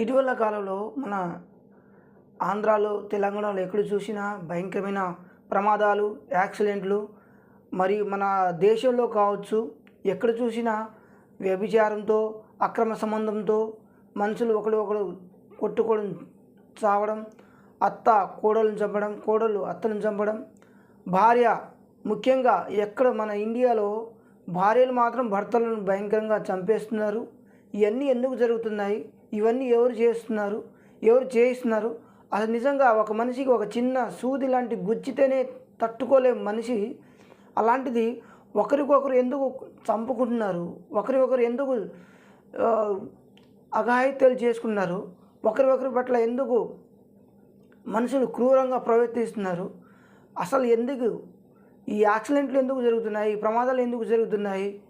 ఇటీవల కాలంలో మన ఆంధ్రాలో తెలంగాణలో ఎక్కడ చూసినా భయంకరమైన ప్రమాదాలు యాక్సిడెంట్లు మరియు మన దేశంలో కావచ్చు ఎక్కడ చూసినా వ్యభిచారంతో అక్రమ సంబంధంతో మనుషులు ఒకడు ఒకడు కొట్టుకోవడం చావడం అత్త కోడలను చంపడం కోడలు అత్తను చంపడం. భార్య ముఖ్యంగా ఎక్కడ మన ఇండియాలో భార్యలు మాత్రం భర్తలను భయంకరంగా చంపేస్తున్నారు. ఇవన్నీ ఎందుకు జరుగుతున్నాయి? ఇవన్నీ ఎవరు చేస్తున్నారు? ఎవరు చేయిస్తున్నారు? అసలు నిజంగా ఒక మనిషికి ఒక చిన్న సూది లాంటి గుచ్చితేనే తట్టుకోలే మనిషి. అలాంటిది ఒకరికొకరు ఎందుకు చంపుకుంటున్నారు? ఒకరికొకరు ఎందుకు ఆ, అఘాయిత్యాలు చేసుకున్నారు? ఒకరికొకరి పట్ల ఎందుకు మనుషులు క్రూరంగా ప్రవర్తిస్తున్నారు? అసలు ఎందుకు ఈ యాక్సిడెంట్లు ఎందుకు జరుగుతున్నాయి? ఈ ప్రమాదాలు ఎందుకు జరుగుతున్నాయి?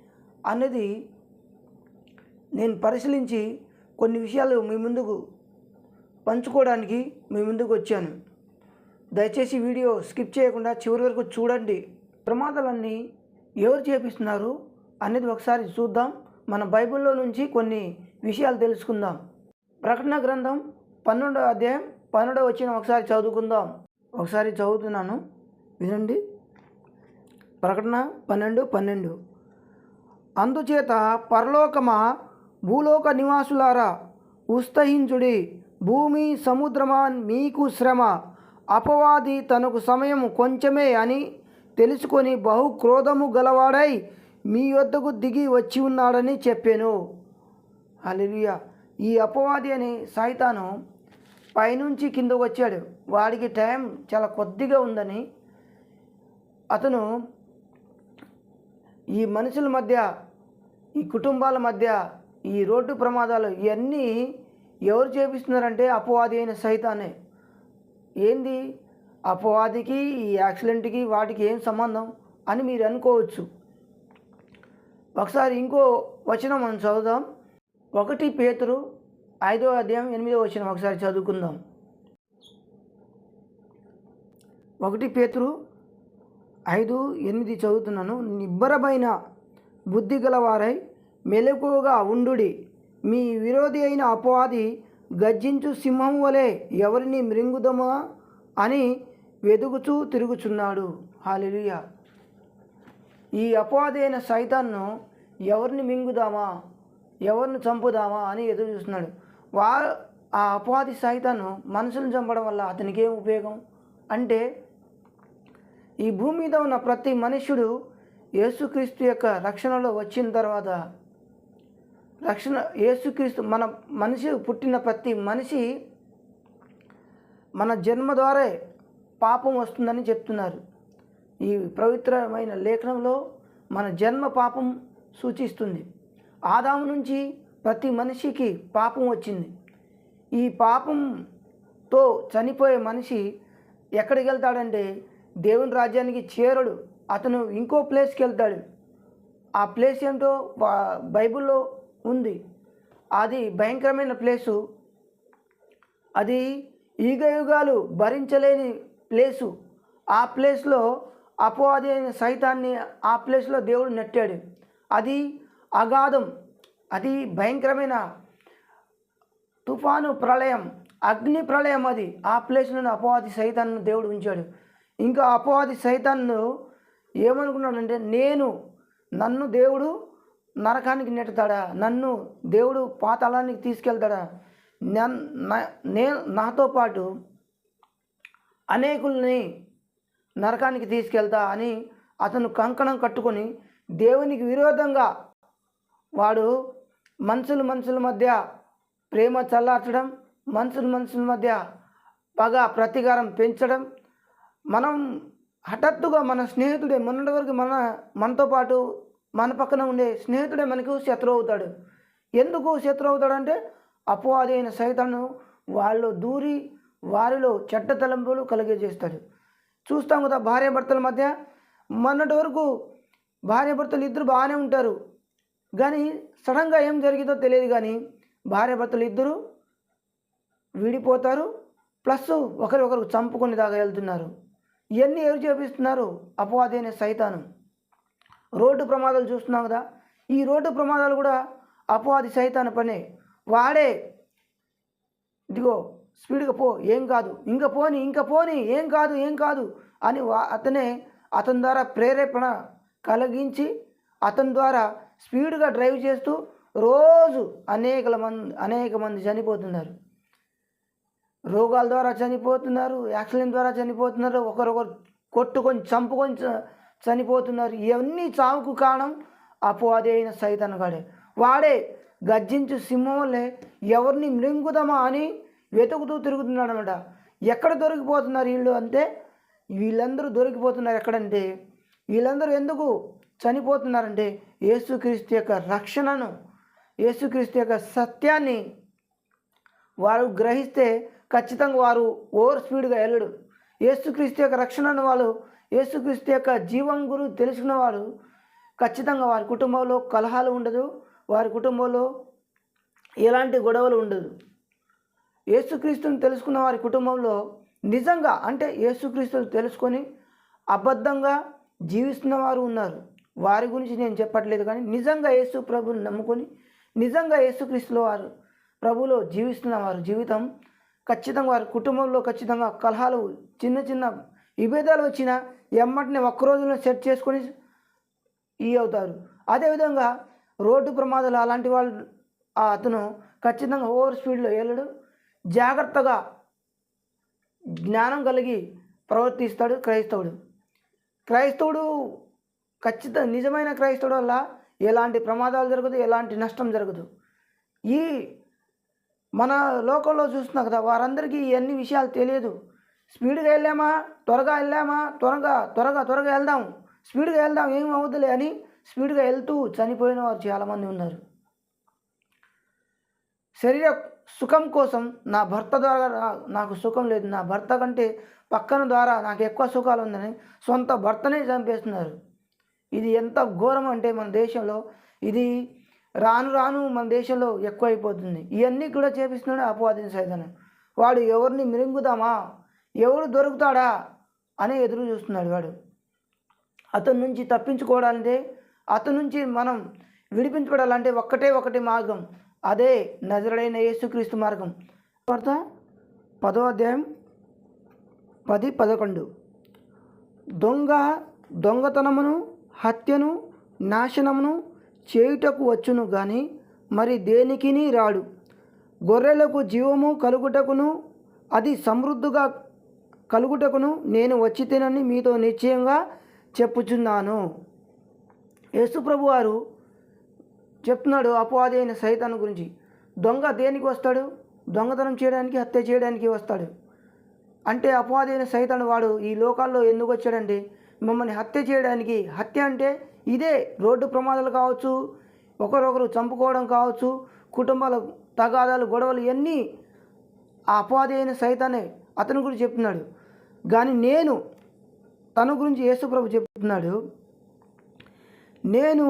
అనేది నేను పరిశీలించి కొన్ని విషయాలు మీ ముందుకు పంచుకోవడానికి మీ ముందుకు వచ్చాను. దయచేసి వీడియో స్కిప్ చేయకుండా చివరి వరకు చూడండి. ప్రమాదాలన్నీ ఎవరు చేపిస్తున్నారు అనేది ఒకసారి చూద్దాం. మన బైబిల్లో నుంచి కొన్ని విషయాలు తెలుసుకుందాం. ప్రకటన గ్రంథం పన్నెండవ అధ్యాయం పన్నెండవ వచ్చిన ఒకసారి చదువుకుందాం. ఒకసారి చదువుతున్నాను. వినండి. ప్రకటన పన్నెండు పన్నెండు. అందుచేత పరలోకమా భూలోక నివాసులారా ఉత్సహించుడి భూమి సముద్రమాన్ మీకు శ్రమ. అపవాది తనకు సమయం కొంచెమే అని తెలుసుకొని బహు క్రోధము గలవాడై మీ వద్దకు దిగి వచ్చి ఉన్నాడని చెప్పాను. హల్లెలూయా. ఈ అపవాది అని సైతాను పైనుంచి కిందకు వచ్చాడు. వాడికి టైం చాలా కొద్దిగా ఉందని అతను ఈ మనుషుల మధ్య ఈ కుటుంబాల మధ్య ఈ రోడ్డు ప్రమాదాలు ఇవన్నీ ఎవరు చేపిస్తున్నారంటే అపవాది అయిన సైతానే. ఏంది? అపవాదికి ఈ యాక్సిడెంట్కి వాటికి ఏం సంబంధం అని మీరు అనుకోవచ్చు. ఒకసారి ఇంకో వచనం మనం చదువుదాం. ఒకటి పేతురు ఐదో అధ్యాయం ఎనిమిదో వచనం ఒకసారి చదువుకుందాం. ఒకటి పేతురు ఐదు ఎనిమిది చదువుతున్నాను. నిబ్బరమైన బుద్ధి గలవారై మెలకువగా ఉండుడి. మీ విరోధి అయిన అపవాది గర్జించు సింహం వలె ఎవరిని మృంగుదమా అని వెదుగుచూ తిరుగుచున్నాడు. హాలిలుయ ఈ అపవాది అయిన సైతాన్ను ఎవరిని మింగుదామా ఎవరిని చంపుదామా అని ఎదురు చూస్తున్నాడు వా ఆ అపవాది సైతాను మనుషులను చంపడం వల్ల అతనికి ఏం ఉపయోగం? అంటే ఈ భూమి మీద ఉన్న ప్రతి మనుష్యుడు యేసుక్రీస్తు యొక్క రక్షణలో వచ్చిన తర్వాత రక్షణ యేసుక్రీస్తు మన మనిషి పుట్టిన ప్రతి మనిషి మన జన్మ ద్వారా పాపం వస్తుందని చెప్తున్నారు. ఈ పవిత్రమైన లేఖనంలో మన జన్మ పాపం సూచిస్తుంది. ఆదాము నుంచి ప్రతి మనిషికి పాపం వచ్చింది. ఈ పాపంతో చనిపోయే మనిషి ఎక్కడికి వెళ్తాడంటే దేవుని రాజ్యానికి చేరడు. అతను ఇంకో ప్లేస్కి వెళ్తాడు. ఆ ప్లేస్ ఏంటో వా- బైబిల్లో ఉంది. అది భయంకరమైన ప్లేసు. అది ఈగయుగాలు భరించలేని ప్లేసు. ఆ ప్లేస్లో అపవాది అయిన సైతాన్ని ఆ ప్లేస్లో దేవుడు నెట్టాడు. అది అగాధం. అది భయంకరమైన తుఫాను ప్రళయం అగ్ని ప్రళయం అది. ఆ ప్లేస్లోనే అపవాది సైతాన్ని దేవుడు ఉంచాడు. ఇంకా అపవాది సైతాన్ను ఏమనుకున్నాడంటే నేను నన్ను దేవుడు నరకానికి నెట్టుతాడా? నన్ను దేవుడు పాతాళానికి తీసుకెళ్తాడా? నేను నాతో పాటు అనేకుల్ని నరకానికి తీసుకెళ్తా అని అతను కంకణం కట్టుకొని దేవునికి విరోధంగా వాడు మనుషులు మనుషుల మధ్య ప్రేమ చల్లార్చడం మనుషులు మనుషుల మధ్య పగ ప్రతీకారం పెంచడం మనం హఠాత్తుగా మన స్నేహితుడే మొన్నటి వరకు మన మనతో పాటు మన పక్కన ఉండే స్నేహితుడే మనకు శత్రువు అవుతాడు. ఎందుకు శత్రువు అవుతాడంటే అపవాది అయిన సైతాను వాళ్ళు దూరి వారిలో చెడ్డ తలంపులు కలిగజేస్తాడు చూస్తాం కదా భార్యాభర్తల మధ్య మొన్నటి వరకు భార్యాభర్తలు ఇద్దరు బాగానే ఉంటారు. కానీ సడన్గా ఏం జరిగిందో తెలియదు కానీ భార్యాభర్తలు ఇద్దరు విడిపోతారు. ప్లస్ ఒకరికొకరు చంపుకొని దాకా వెళ్తున్నారు. ఇవన్నీ ఎవరు చేపిస్తున్నారు? అపవాది అయిన సైతాను. రోడ్డు ప్రమాదాలు చూస్తున్నాం కదా? ఈ రోడ్డు ప్రమాదాలు కూడా అపవాది సైతాన పనే. వాడే. ఇదిగో స్పీడ్గా పో ఏం కాదు. ఇంకా పోని ఇంకా పోని ఏం కాదు ఏం కాదు అని వా- అతనే అతని ద్వారా ప్రేరేపణ కలిగించి అతని ద్వారా స్పీడ్గా డ్రైవ్ చేస్తూ రోజు అనేక మంది అనేక మంది చనిపోతున్నారు. రోగాల ద్వారా చనిపోతున్నారు యాక్సిడెంట్ ద్వారా చనిపోతున్నారు ఒకరొకరు కొట్టుకొని చంపుకొని చనిపోతున్నారు. ఇవన్నీ చావుకు కారణం అపవాది అయిన సైతన్ గాడే. వాడే గర్జించు సింహంలే ఎవరిని మృంగుదామా అని వెతుకుతూ తిరుగుతున్నాడు అనమాట ఎక్కడ దొరికిపోతున్నారు వీళ్ళు అంటే వీళ్ళందరూ దొరికిపోతున్నారు ఎక్కడంటే వీళ్ళందరూ ఎందుకు చనిపోతున్నారంటే యేసుక్రీస్తు యొక్క రక్షణను యేసుక్రీస్తు యొక్క సత్యాన్ని వారు గ్రహిస్తే ఖచ్చితంగా వారు ఓవర్ స్పీడ్గా వెళ్ళడు. యేసుక్రీస్తు యొక్క రక్షణను వాళ్ళు యేసుక్రీస్తు యొక్క జీవం గురు తెలుసుకున్నవారు ఖచ్చితంగా వారి కుటుంబంలో కలహాలు ఉండదు వారి కుటుంబంలో ఎలాంటి గొడవలు ఉండదు. యేసుక్రీస్తుని తెలుసుకున్న వారి కుటుంబంలో నిజంగా అంటే యేసుక్రీస్తుని తెలుసుకొని అబద్ధంగా జీవిస్తున్న వారు ఉన్నారు. వారి గురించి నేను చెప్పట్లేదు కానీ నిజంగా యేసు ప్రభుని నమ్ముకొని నిజంగా యేసుక్రీస్తులో వారు ప్రభులో జీవిస్తున్న వారు జీవితం ఖచ్చితంగా వారి కుటుంబంలో ఖచ్చితంగా కలహాలు చిన్న చిన్న విభేదాలు వచ్చినా ఎమ్మటిని ఒక్క రోజులో సెట్ చేసుకొని ఈ అవుతారు. అదేవిధంగా రోడ్డు ప్రమాదాలు అలాంటి వాళ్ళు అతను ఖచ్చితంగా ఓవర్ స్పీడ్లో వెళ్ళడు జాగ్రత్తగా జ్ఞానం కలిగి ప్రవర్తిస్తాడు క్రైస్తవుడు. క్రైస్తవుడు ఖచ్చితంగా నిజమైన క్రైస్తవుడు వల్ల ఎలాంటి ప్రమాదాలు జరగదు ఎలాంటి నష్టం జరగదు. ఈ మన లోకంలో చూస్తున్నా కదా వారందరికీ ఇవన్నీ విషయాలు తెలియదు. స్పీడ్గా వెళ్ళామా? త్వరగా వెళ్ళామా? త్వరగా త్వరగా త్వరగా వెళ్దాం. స్పీడ్గా వెళ్దాం ఏం అవుతులే అని స్పీడ్గా వెళ్తూ చనిపోయిన వారు చాలామంది ఉన్నారు. శరీర సుఖం కోసం నా భర్త ద్వారా నాకు సుఖం లేదు. నా భర్త కంటే పక్కన ద్వారా నాకు ఎక్కువ సుఖాలు ఉందని సొంత భర్తనే చంపేస్తున్నారు. ఇది ఎంత ఘోరం అంటే మన దేశంలో ఇది రాను రాను మన దేశంలో ఎక్కువైపోతుంది. ఇవన్నీ కూడా చేపిస్తున్నాడు అపవాదిన వాడు ఎవరిని మిరింగుదామా? ఎవడు దొరుకుతాడా అని ఎదురు చూస్తున్నాడు వాడు. అతని నుంచి తప్పించుకోవాలంటే అతని నుంచి మనం విడిపించబడాలంటే ఒక్కటే ఒకటి మార్గం అదే నజరుడైన యేసుక్రీస్తు మార్గం. వార్త పదో అధ్యాయం పది పదకొండు. దొంగ దొంగతనమును హత్యను నాశనమును చేయుటకు వచ్చును గాని మరి దేనికిని రాడు? గొర్రెలకు జీవము కలుగుటకును అది సమృద్ధిగా కలుగుటకును నేను వచ్చి తినని మీతో నిశ్చయంగా చెప్పుచున్నాను. యేసుప్రభు వారు చెప్తున్నాడు అపవాది అయిన సైతాన్ గురించి. దొంగ దేనికి వస్తాడు? దొంగతనం చేయడానికి హత్య చేయడానికి వస్తాడు. అంటే అపవాది అయిన సైతాన్ వాడు ఈ లోకాల్లో ఎందుకు వచ్చాడంటే మిమ్మల్ని హత్య చేయడానికి. హత్య అంటే ఇదే రోడ్డు ప్రమాదాలు కావచ్చు ఒకరొకరు చంపుకోవడం కావచ్చు కుటుంబాల తగాదాలు గొడవలు ఇవన్నీ ఆ అపవాది అయిన సైతానే అతని గురించి చెప్తున్నాడు. కానీ నేను తన గురించి యేసుప్రభు చెప్తున్నాడు. నేను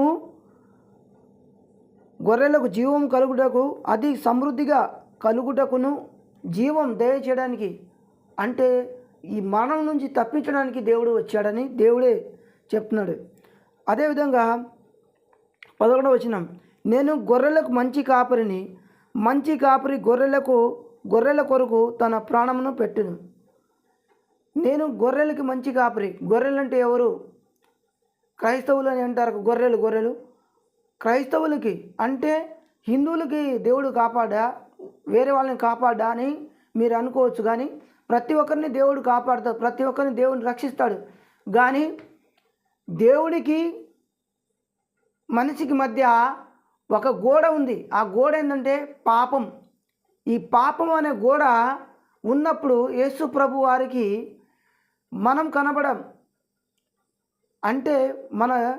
గొర్రెలకు జీవం కలుగుటకు అది సమృద్ధిగా కలుగుటకును జీవం దయచేయడానికి అంటే ఈ మరణం నుంచి తప్పించడానికి దేవుడు వచ్చాడని దేవుడే చెప్తున్నాడు. అదేవిధంగా పదకొండవ వచనం నేను గొర్రెలకు మంచి కాపరిని మంచి కాపరి గొర్రెలకు గొర్రెల కొరకు తన ప్రాణమును పెట్టును. నేను గొర్రెలకి మంచి కాపరి. గొర్రెలంటే ఎవరు? క్రైస్తవులు అని అంటారు. గొర్రెలు గొర్రెలు. క్రైస్తవులకి అంటే హిందువులకి దేవుడు కాపాడా? వేరే వాళ్ళని కాపాడా అని మీరు అనుకోవచ్చు కానీ ప్రతి ఒక్కరిని దేవుడు కాపాడుతాడు. ప్రతి ఒక్కరిని దేవుడిని రక్షిస్తాడు. కానీ దేవుడికి మనిషికి మధ్య ఒక గోడ ఉంది. ఆ గోడ ఏంటంటే పాపం. ఈ పాపం అనే గోడ ఉన్నప్పుడు యేసు ప్రభు వారికి మనం కనబడం. అంటే మన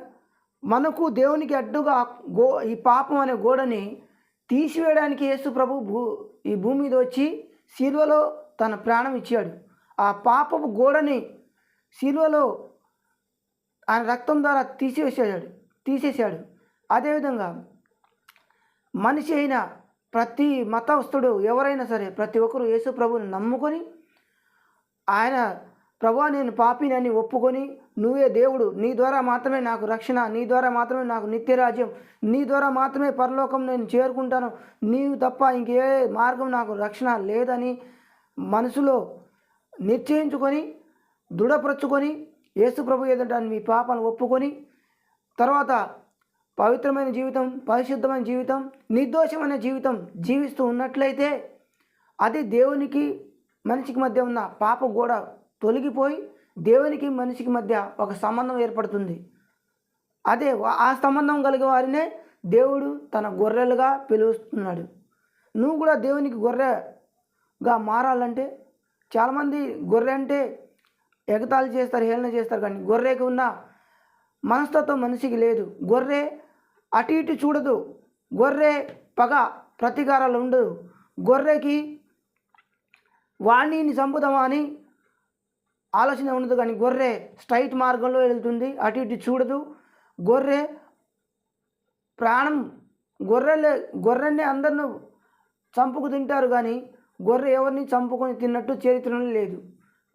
మనకు దేవునికి అడ్డుగా గో ఈ పాపం అనే గోడని తీసివేయడానికి యేసు ప్రభు భూ ఈ భూమి మీద వచ్చి శిల్వలో తన ప్రాణం ఇచ్చాడు. ఆ పాపపు గోడని శిల్వలో ఆయన రక్తం ద్వారా తీసివేసాడు తీసేశాడు. అదేవిధంగా మనిషి అయిన ప్రతి మతస్థుడు ఎవరైనా సరే ప్రతి ఒక్కరు యేసు ప్రభుని నమ్ముకొని ఆయన ప్రభా నేను పాపినని ఒప్పుకొని నువ్వే దేవుడు. నీ ద్వారా మాత్రమే నాకు రక్షణ నీ ద్వారా మాత్రమే నాకు నిత్యరాజ్యం నీ ద్వారా మాత్రమే పరలోకం నేను చేరుకుంటాను. నీవు తప్ప ఇంకే మార్గం నాకు రక్షణ లేదని మనసులో నిశ్చయించుకొని దృఢపరచుకొని యేసుప్రభు ఎదుట మీ పాపాలను ఒప్పుకొని తర్వాత పవిత్రమైన జీవితం పరిశుద్ధమైన జీవితం నిర్దోషమైన జీవితం జీవిస్తూ ఉన్నట్లయితే అది దేవునికి మనిషికి మధ్య ఉన్న పాప కూడా తొలగిపోయి దేవునికి మనిషికి మధ్య ఒక సంబంధం ఏర్పడుతుంది. అదే ఆ సంబంధం కలిగే వారినే దేవుడు తన గొర్రెలుగా పిలుస్తున్నాడు. నువ్వు కూడా దేవునికి గొర్రెగా మారాలంటే చాలామంది గొర్రె అంటే ఎగతాళి చేస్తారు హేళన చేస్తారు కానీ గొర్రెకి ఉన్న మనస్తత్వం మనిషికి లేదు. గొర్రె అటు ఇటు చూడదు. గొర్రె పగ ప్రతీకారాలు ఉండదు. గొర్రెకి వాణిని చంపుదామా అని ఆలోచన ఉండదు కానీ గొర్రె స్ట్రైట్ మార్గంలో వెళ్తుంది అటు ఇటు చూడదు. గొర్రె ప్రాణం గొర్రెలే గొర్రెని అందరిని చంపుకు తింటారు కానీ గొర్రె ఎవరిని చంపుకొని తిన్నట్టు చరిత్రలో లేదు.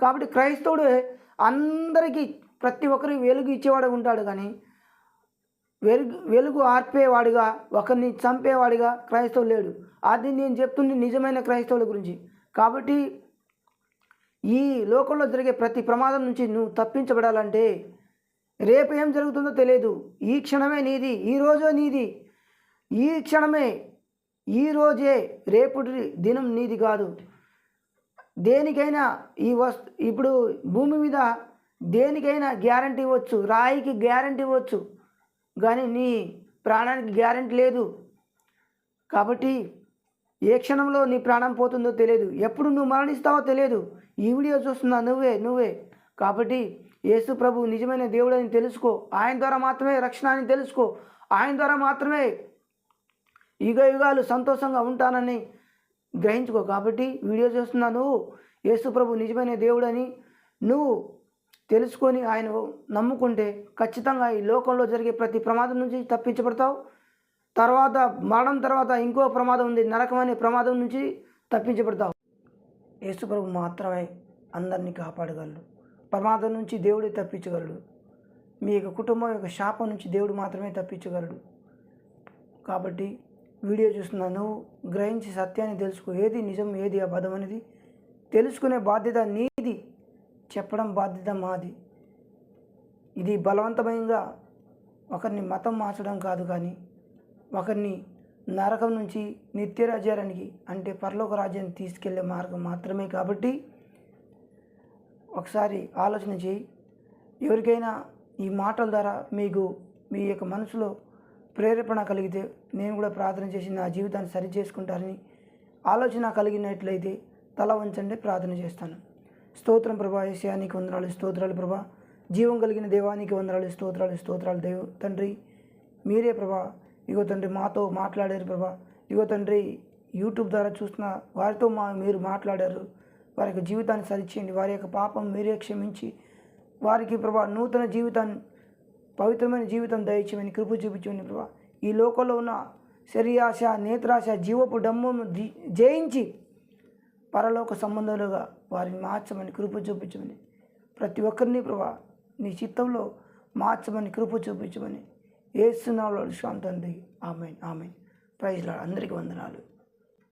కాబట్టి క్రైస్తవుడు అందరికీ ప్రతి ఒక్కరికి వెలుగు ఇచ్చేవాడు ఉంటాడు కానీ వెలుగు వెలుగు ఆర్పేవాడిగా ఒకరిని చంపేవాడిగా క్రైస్తవుడు లేడు. అది నేను చెప్తుంది నిజమైన క్రైస్తవుల గురించి. కాబట్టి ఈ లోకంలో జరిగే ప్రతి ప్రమాదం నుంచి నువ్వు తప్పించబడాలంటే రేపు ఏం జరుగుతుందో తెలియదు. ఈ క్షణమే నీది ఈ రోజే నీది. ఈ క్షణమే ఈ రోజే రేపటి దినం నీది కాదు. దేనికైనా ఈ వస్ ఇప్పుడు భూమి మీద దేనికైనా గ్యారంటీ ఇవ్వచ్చు రాయికి గ్యారంటీ ఇవ్వచ్చు కానీ నీ ప్రాణానికి గ్యారంటీ లేదు. కాబట్టి ఏ క్షణంలో నీ ప్రాణం పోతుందో తెలియదు. ఎప్పుడు నువ్వు మరణిస్తావో తెలియదు. ఈ వీడియో చూస్తున్నా నువ్వే నువ్వే. కాబట్టి యేసు ప్రభు నిజమైన దేవుడని తెలుసుకో. ఆయన ద్వారా మాత్రమే రక్షణ అని తెలుసుకో. ఆయన ద్వారా మాత్రమే యుగ యుగాలు సంతోషంగా ఉంటానని గ్రహించుకో. కాబట్టి వీడియో చూస్తున్నా నువ్వు. యేసు ప్రభు నిజమైన దేవుడని నువ్వు తెలుసుకొని ఆయన నమ్ముకుంటే ఖచ్చితంగా ఈ లోకంలో జరిగే ప్రతి ప్రమాదం నుంచి తప్పించబడతావు. తర్వాత మరణం తర్వాత ఇంకో ప్రమాదం ఉంది. నరకం అనే ప్రమాదం నుంచి తప్పించబడతావు. యేసుప్రభు మాత్రమే అందరినీ కాపాడగలడు. ప్రమాదం నుంచి దేవుడే తప్పించగలడు. మీ యొక్క కుటుంబం యొక్క శాపం నుంచి దేవుడు మాత్రమే తప్పించగలడు. కాబట్టి వీడియో చూస్తున్న నువ్వు గ్రహించి సత్యాన్ని తెలుసుకో. ఏది నిజం ఏది అబద్ధం అనేది తెలుసుకునే బాధ్యత నీది. చెప్పడం బాధ్యత మాది. ఇది బలవంతమైనగా ఒకరిని మతం మార్చడం కాదు కానీ ఒకరిని నరకం నుంచి నిత్యరాజ్యానికి అంటే పరలోక రాజ్యాన్ని తీసుకెళ్ళే మార్గం మాత్రమే కాబట్టి ఒకసారి ఆలోచన చేయి. ఎవరికైనా ఈ మాటల ద్వారా మీకు మీ యొక్క మనసులో ప్రేరేపణ కలిగితే నేను కూడా ప్రార్థన చేసి నా జీవితాన్ని సరి చేసుకుంటారని ఆలోచన కలిగినట్లయితే తల వంచండి ప్రార్థన చేస్తాను. స్తోత్రం ప్రభా ఏషియానికి వందనాలు స్తోత్రాలు ప్రభా. జీవం కలిగిన దేవానికి వందనాలు స్తోత్రాలు స్తోత్రాలు. దేవు తండ్రి మీరే ప్రభా ఇగో తండ్రి మాతో మాట్లాడారు ప్రభా. ఇగో తండ్రి యూట్యూబ్ ద్వారా చూసిన వారితో మా మీరు మాట్లాడారు. వారి యొక్క జీవితాన్ని సరిచేయండి. వారి యొక్క పాపం మీరే క్షమించి వారికి ప్రభా నూతన జీవితాన్ని పవిత్రమైన జీవితం దయచేయమని కృప చూపించమని ప్రభా. ఈ లోకంలో ఉన్న శరీరాశ నేత్రాశ జీవపు డమ్మను జీ- జయించి పరలోక సంబంధాలుగా వారిని మార్చమని కృప చూపించమని ప్రతి ఒక్కరిని ప్రభా నీ చిత్తంలో మార్చమని కృప చూపించమని ఏసునాలో శాంతండి ఆమె ఆమె ప్రైజ్లా అందరికీ వందనాలు.